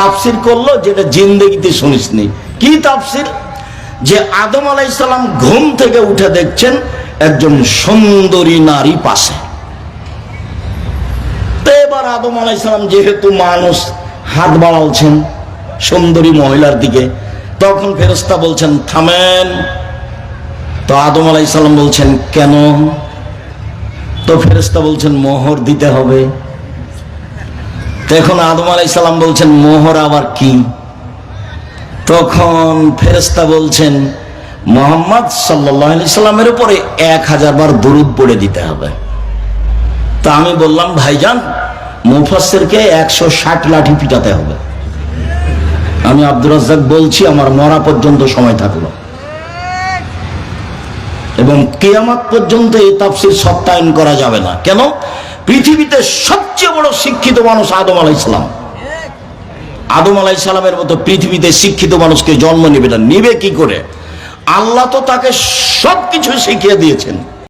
তাফসির করল যেটা জিন্দগিতে শুনিসনি। কি তাফসির? যে আদম আলাইসাল্লাম ঘুম থেকে উঠে দেখছেন একজন সুন্দরী নারী পাশে। তো এবার আদম আলাইসালাম যেহেতু মানুষ, হাত বাড়ালছেন সুন্দরী মহিলার দিকে, তখন ফেরস্তা বলছেন, থামেন। তো আদম আলাইসাল্লাম বলছেন, কেন? তো ফেরেস্তা বলছেন, মোহর দিতে হবে। এখন আদম আলাইসাল্লাম বলছেন, মোহর আবার কি? তখন ফেরেস্তা বলছেন, মোহাম্মদ সাল্লামের উপরে এক হাজার বার দরুদ পড়ে দিতে হবে। তা আমি বললাম, ভাইজান মুফাসেরকে একশো ষাট লাঠি পিটাতে হবে। আমি আব্দুর রাজ্জাক বলছি, আমার মরা পর্যন্ত সময় থাকল। এবং কেয়ামাত পর্যন্ত এই তাফসির সত্যায়ন করা যাবে না। কেন? পৃথিবীতে সবচেয়ে বড় শিক্ষিত মানুষ আদম আলাইসালাম আদম আলাইসালামের মতো পৃথিবীতে শিক্ষিত মানুষকে জন্ম নেবে না। নিবে কি করে? আল্লাহ তো তাকে সবকিছু শিখিয়ে দিয়েছেন।